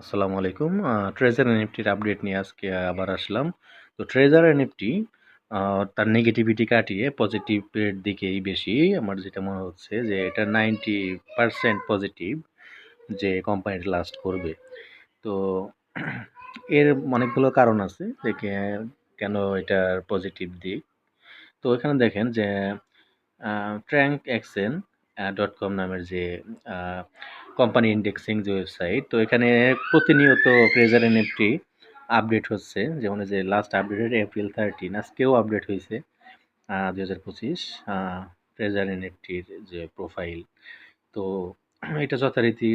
আসসালামু আলাইকুম। Treasure এনএফটির update নিয়ে আজকে আবার আসলাম। তো ট্রেজার এনএফটি তার নেগেটিভিটি কাটিয়ে পজিটিভের দিকেই বেশি। আমার যেটা মনে হচ্ছে যে এটা নাইনটি পারসেন্ট পজিটিভ যে কোম্পানিটা লাস্ট করবে। তো এর অনেকগুলো কারণ আছে যে কেন এটার পজিটিভ দিক। তো এখানে দেখেন যে ট্র্যাঙ্ক এক্সেন ডট কম নামের যে কোম্পানি ইন্ডেক্সিং যে ওয়েবসাইট তো এখানে প্রতিনিয়ত ট্রেজার এনএফটি আপডেট হচ্ছে। যেমন যে লাস্ট আপডেটেড এপ্রিল থার্টিন আজকেও আপডেট হয়েছে দুই হাজার পঁচিশ ট্রেজার এনএফটির যে প্রোফাইল তো এটা যথারীতি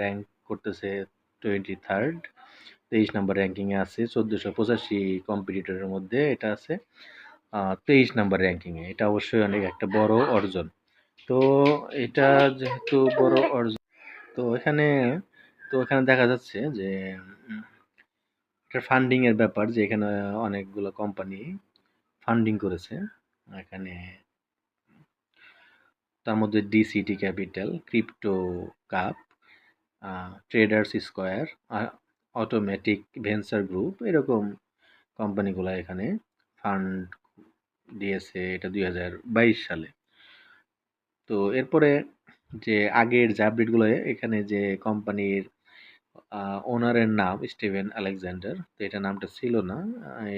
র্যাঙ্ক করতেছে টোয়েন্টি থার্ড তেইশ নাম্বার র্যাঙ্কিংয়ে আছে, চোদ্দোশো পঁচাশি কম্পিটিটরের মধ্যে এটা আছে তেইশ নাম্বার র্যাঙ্কিংয়ে এটা অবশ্যই অনেক একটা বড় অর্জন। তো এটা যেহেতু বড় অর্জন তো এখানে তো এখানে দেখা যাচ্ছে যে উম, এটা ফান্ডিং এর ব্যাপার যে এখানে অনেকগুলো কোম্পানি ফান্ডিং করেছে। এখানে তার মধ্যে DCT capital crypto cup traders square automatic venture group এরকম কোম্পানিগুলো এখানে ফান্ড দিয়েছে এটা দুই হাজার বাইশ সালে। তো এরপরে যে আগের যে আপডেটগুলো এখানে যে কোম্পানির ওনারের নাম স্টিভেন আলেকজান্ডার, তো এটা নামটা ছিল না,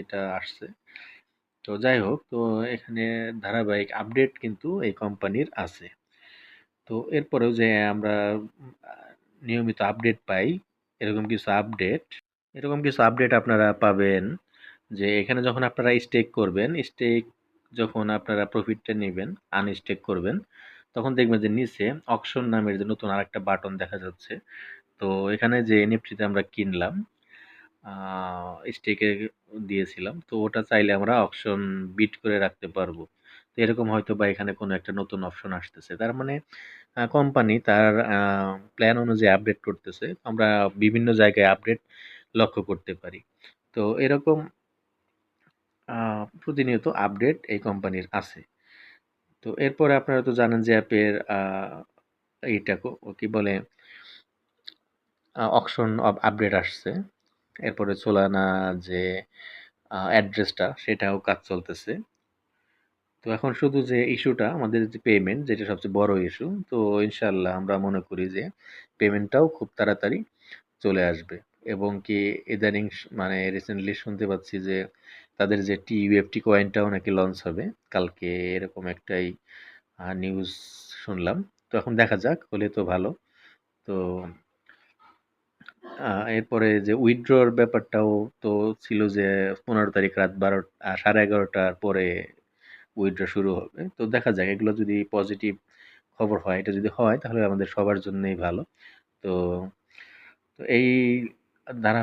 এটা আসছে। তো যাই হোক, তো এখানে ধারাবাহিক আপডেট কিন্তু এই কোম্পানির আছে। তো এরপরেও যে আমরা নিয়মিত আপডেট পাই, এরকম কিছু আপডেট এরকম কিছু আপডেট আপনারা পাবেন যে এখানে যখন আপনারা স্টেক করবেন স্টেক যখন আপনারা প্রফিটটা নেবেন আনস্টেক করবেন তখন দেখবেন যে নিচে অকশন নামের যে নতুন আরেকটা বাটন দেখা যাচ্ছে। তো এখানে যে এনএফটিতে আমরা কিনলাম স্টেকে দিয়েছিলাম, তো ওটা চাইলে আমরা অপশন বিট করে রাখতে পারব। তো এরকম হয়তো বা এখানে কোনো একটা নতুন অপশন আসতেছে। তার মানে কোম্পানি তার প্ল্যান অনুযায়ী আপডেট করতেছে। আমরা বিভিন্ন জায়গায় আপডেট লক্ষ্য করতে পারি। তো এরকম প্রতিনিয়ত আপডেট এই কোম্পানির আছে। তো এরপরে আপনারা তো জানেন যে অ্যাপের এইটা কি বলে অপশন অকশন আপডেট আসছে। এরপরে সোলানা যে অ্যাড্রেসটা সেটাও কাজ চলতেছে। তো এখন শুধু যে ইস্যুটা আমাদের যে পেমেন্ট যেটা সবচেয়ে বড় ইস্যু তো ইনশাল্লাহ আমরা মনে করি যে পেমেন্টটাও খুব তাড়াতাড়ি চলে আসবে। এবং কি ইদানিং মানে রিসেন্টলি শুনতে পাচ্ছি যে তাদের যে টি ইউএফটি কয়েনটাও নাকি লঞ্চ হবে। কালকে এরকম একটাই নিউজ শুনলাম। তো এখন দেখা যাক, হলে তো ভালো। তো এরপরে যে উইথড্রর ব্যাপারটাও তো ছিল যে পনেরো তারিখ রাত বারো সাড়ে এগারোটার পরে উইথড্র শুরু হবে। তো দেখা যাক, এগুলো যদি পজিটিভ খবর হয়, এটা যদি হয়, তাহলে আমাদের সবার জন্যই ভালো। তো তো এই ধারা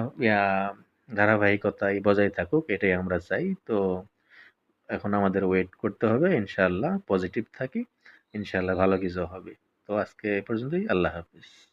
ধারাবাহিকতাই বজায় থাকুক, এটাই আমরা চাই। তো এখন আমাদের ওয়েট করতে হবে, ইনশাআল্লাহ পজিটিভ থাকি, ইনশাআল্লাহ ভালো কিছু হবে। তো আজকে এ পর্যন্তই, আল্লাহ হাফিজ।